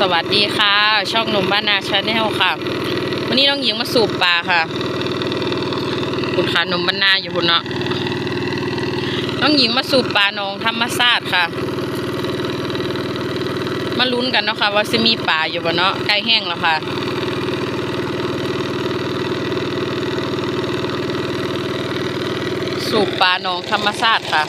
สวัสดีค่ะ ช่องหนุ่มบ้านนาชาแนลค่ะ วันนี้น้องหญิงมาสูบปลาค่ะ คุณขาหนุ่มบ้านนาอยู่คุณเนาะน้องหญิงมาสูบปลาหนองธรรมชาติค่ะ มาลุ้นกันเนาะค่ะ ว่าจะมีปลาอยู่บ่เนาะใกล้แห้งแล้วค่ะสูบปลาหนองธรรมชาติค่ะ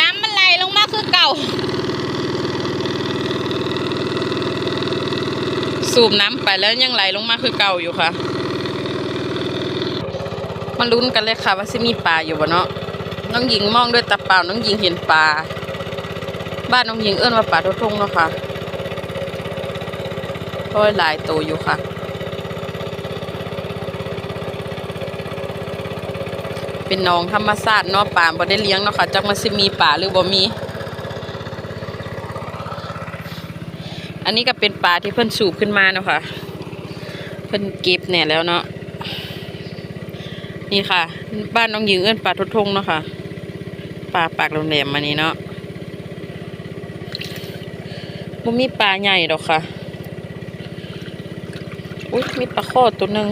น้ำมันไหลลงมาคือเก่า สูบน้ำไปแล้วยังไหลลงมาคือเก่าอยู่ค่ะ มาลุ้นกันเลยค่ะ ว่าจะมีปลาอยู่บ่เนาะน้องหญิงมองด้วยตาเปล่าน้องหญิงเห็นปลา บ้านน้องหญิงเอื้อนว่าปลาทุกทงเนาะค่ะเพราะหลายตัวอยู่ค่ะเป็นหนองธรรมชาติเนาะป่าบ่ได้เลี้ยงเนาะค่ะจักมันสิมีป่าหรือบ่มี อันนี้ก็เป็นปลาที่เพิ่นสูบขึ้นมาเนาะค่ะ เพิ่นเก็บเนี่ยแล้วเนาะ นี่ค่ะ บ้านน้องหญิงเอื้อนปลาทุทงเนาะค่ะ ปลาปากแหลมๆมานี้เนาะมันมีปลาใหญ่ดอกค่ะ อุ้ยมีปลาข้อตัวหนึ่ง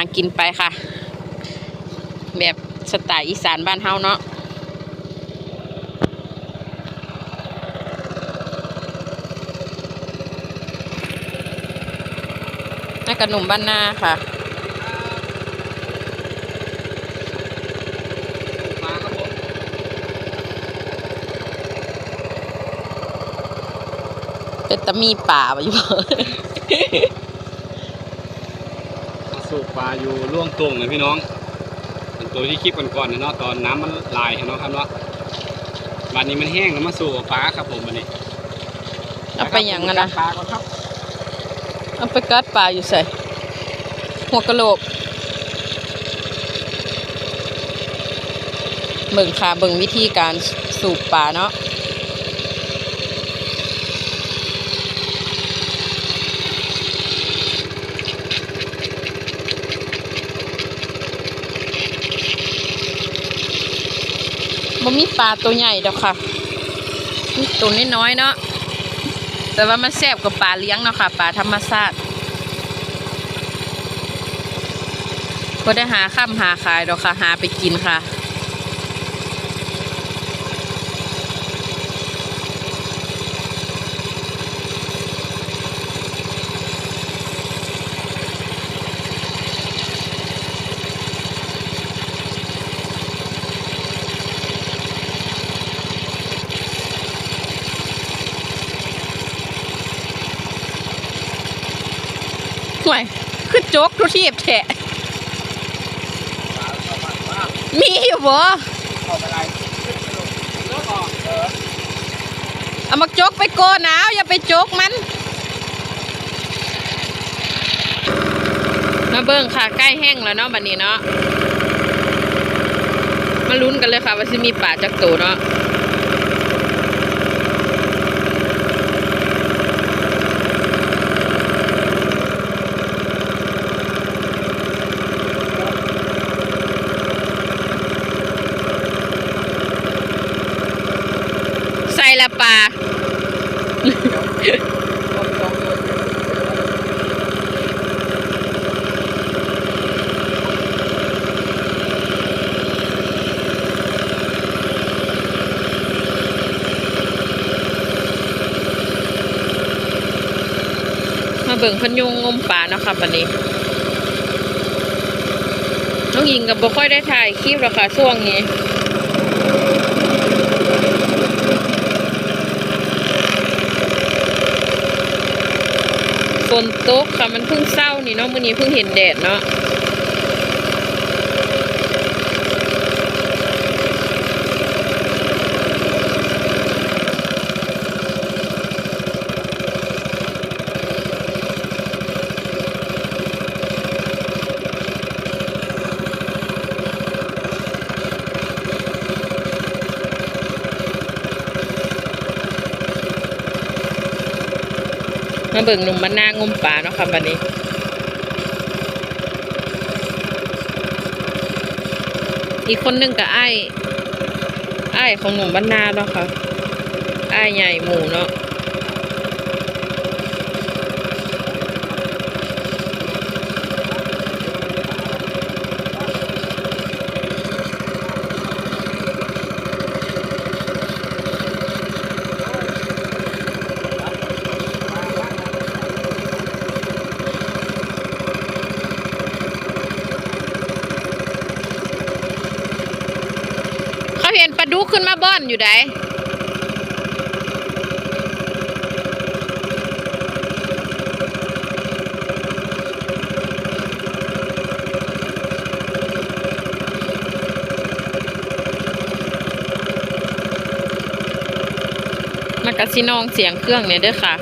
ากินไปค่ะ แบบสไตล์อีสานบ้านเฮาเนาะน่ากระหนุ่มบ้านหน้าค่ะเป็นตะมีป่าไปอยู่ สูบปลาอยู่ล่วงตรงเลยพี่น้องเป็นตัวที่คลิปก่อนๆนะเนาะตอนน้ำมันลายเนาะครับเนาะวันนี้มันแห้งแล้วมาสู่ปลาครับผมวันนี้เอาไปอย่างนั้นนะปลาครับเอาไปกัดป่าอยู่ใส่หัวกะโหลกเบิ่งค่ะเบิ่งวิธีการสูบป่าเนาะ บ่มีปลาตัวใหญ่ดอกค่ะมีตัวน้อยๆเนาะแต่ว่ามันแซ่บกว่าปลาเลี้ยงเนาะค่ะปลาธรรมชาติก็ได้หาข้ามหาขายดอกค่ะ หาไปกินค่ะ ห่วยคือโจกทุกทีบแทะมีอยู่บ่เข้าไปไรอเอามาโจกไปโกหนาวอย่าไปโจกมัน มาเบิ่งค่ะ ใกล้แห้งแล้วเนาะบัดนี้เนาะมาลุ้นกันเลยค่ะว่าสิมีป่าจักโตเนาะ ใส่ละปลา มาเบิ่งพันยุงงมป่าเนาะค่ะปันนี้น้องหญิงกับบ่ค่อยได้ถ่ายคลิปรอกค่ะช่วงนี้ ฝนตกค่ะมันเพิ่งเศร้านี่เนาะมื้อนี้เพิ่งเห็นแดดเนาะ มาเบิ่งหนุ่มบ้านนางมป่าเนาะค่ะบัดนี้อีกคนหนึงกับไอ้ไอ้ของหนุ่มบ้านนาเนาะค่ะไอ้ใหญ่หมูเนาะ เขาเห็นปลา ดุกขึ้นมอยู่ไดมากระซินองเสียงเครื่องเนี่ยด้วยค่ะ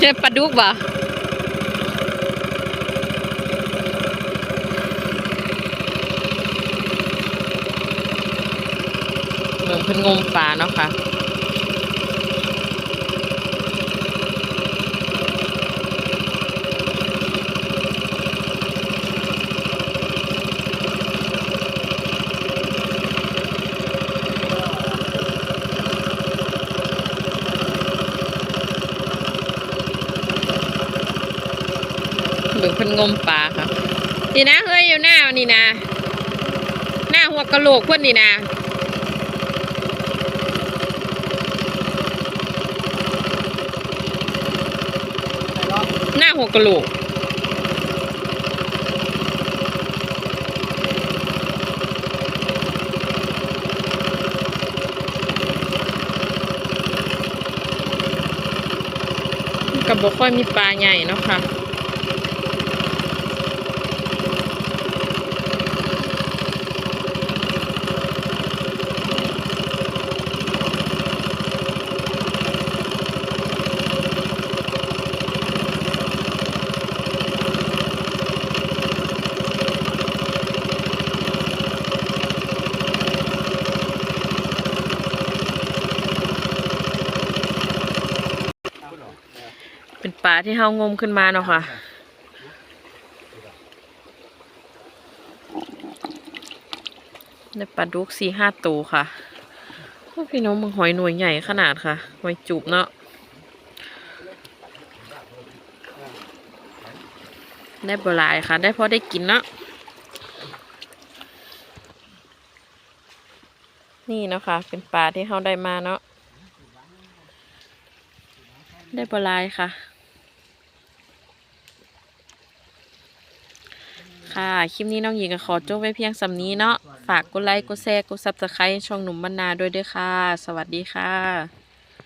ใช่ปลาดุกบ่เหมือนเพิ่นงมปลาเนาะค่ะ บิ่งเพิ่นงมปลาค่ะนี่นะเฮ้ยอยู่หน้านี่นะหน้าหัวกะโหลกเพิ่นนี่นะหน้าหัวกะโหลกกับบ่ค่อยมีปลาใหญ่เนาะค่ะ ป็นปลาที่เฮางมขึ้นมาเนาะค่ะ ได้ปลาดุกสี่ห้าตัวค่ะพี่น้องมึงหอยหน่วยใหญ่ขนาดค่ะ หอยจูบเนาะ ได้บลายค่ะ ได้พอได้กินเนาะ นี่เนาะค่ะ เป็นปลาที่เขาได้มาเนาะ ได้บลายค่ะ ค่ะ คลิปนี้น้องหญิงก็ขอจบไว้เพียงสำนี้เนาะ ฝากกดไลค์ กดแชร์ กดซับสไครต์ช่องหนุ่มบรรณาด้วยด้วยค่ะ สวัสดีค่ะ